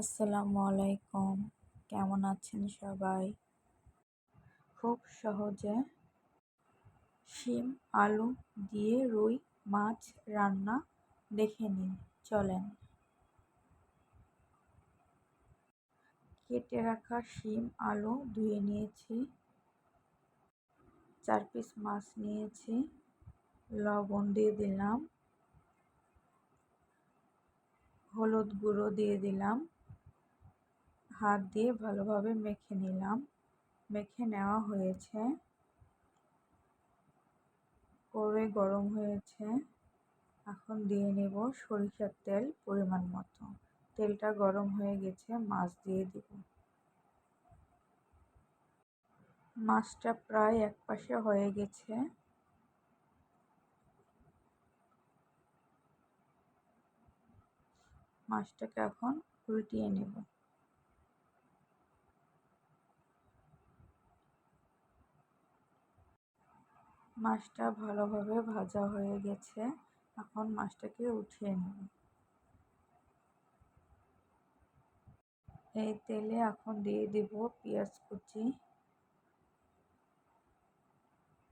আসসালামু আলাইকুম। কেমন আছেন সবাই? খুব সহজে শিম, আলু দিয়ে রুই, মাছ রান্না দেখে নিন। চলেন। কেটে রাখা শিম, আলু ধুয়ে নিয়েছি। চার পিস মাছ নিয়েছি। লবণ দিয়ে দিলাম। হলুদ গুঁড়ো দিয়ে দিলাম। হাত দিয়ে ভালোভাবে মেখে নিলাম। মেখে নেওয়া হয়েছে। করে গরম হয়েছে। এখন দিয়ে নেব সরিষার তেল পরিমাণ মতো। তেলটা গরম হয়ে গেছে, মাছ দিয়ে দিব। মাছটা প্রায় এক পাশে হয়ে গেছে। মাছটাকে এখন উল্টিয়ে নেব। মাছটা ভালোভাবে ভাজা হয়ে গেছে। এখন মাছটাকে উঠিয়ে নেব। এই তেলে এখন দিয়ে দেব পেঁয়াজ কুচি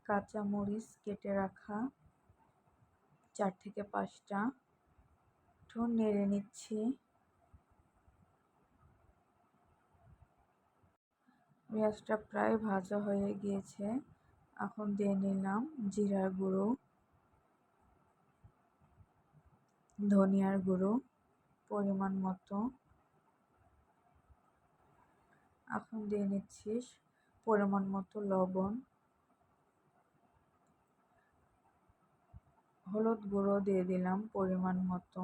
কাঁচা মরিচ কেটে রাখা চার থেকে পাঁচটা। একটু নেড়ে নিচ্ছি। পেঁয়াজটা প্রায় ভাজা হয়ে গিয়েছে। এখন দিয়ে নিলাম জিরার গুঁড়ো, ধনিয়ার গুঁড়ো পরিমাণ মতো। এখন দিয়ে নিচ্ছি পরিমাণ মতো লবণ। হলুদ গুঁড়ো দিয়ে দিলাম পরিমাণ মতো।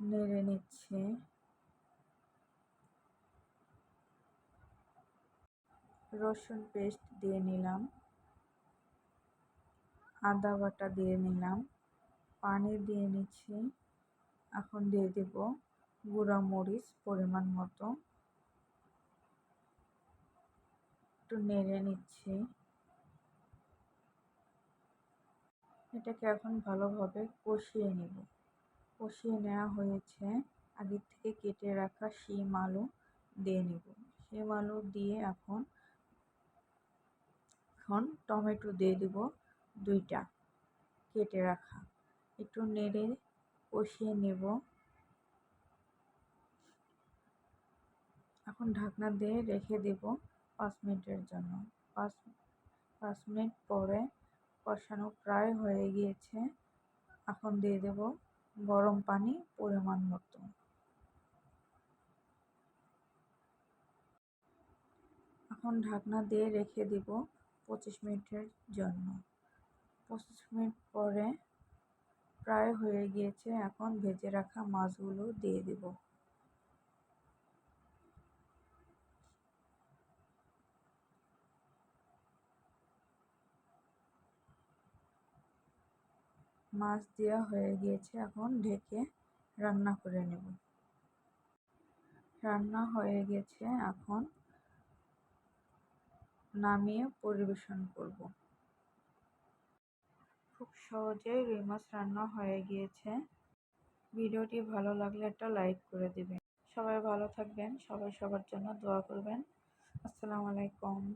নেড়ে নিচ্ছে। রসুন পেস্ট দিয়ে নিলাম। আদা বাটা দিয়ে নিলাম। পানি দিয়ে নিচ্ছি। এখন দিয়ে দেব গুঁড়া মরিচ পরিমাণ মতো। একটু নেড়ে নিচ্ছি। এটাকে এখন ভালোভাবে কষিয়ে নেব। কষিয়ে নেওয়া হয়েছে। আগের থেকে কেটে রাখা শিম আলু দিয়ে নেব। শিম আলু দিয়ে এখন এখন টমেটো দিয়ে দেব দুইটা কেটে রাখা। একটু নেড়ে কষিয়ে নেব। এখন ঢাকনা দিয়ে রেখে দেব পাঁচ মিনিটের জন্য। পাঁচ পাঁচ মিনিট পরে কষানো প্রায় হয়ে গিয়েছে। এখন দিয়ে দেব গরম পানি পরিমাণ মতো। এখন ঢাকনা দিয়ে রেখে দেব পঁচিশ মিনিটের জন্য। পঁচিশ মিনিট পরে প্রায় হয়ে গিয়েছে, এখন ভেজে রাখা মাছগুলো দিয়ে দেব। মাছ দেওয়া হয়ে গিয়েছে, এখন ঢেকে রান্না করে নেব। রান্না হয়ে গেছে, এখন নামিয়ে পরিবেশন করব। খুব সহজেই রুই মাছ রান্না হয়ে গিয়েছে। ভিডিওটি ভালো লাগলে একটা লাইক করে দিবেন। সবাই ভালো থাকবেন, সবাই সবার জন্য দোয়া করবেন। আসসালামু আলাইকুম।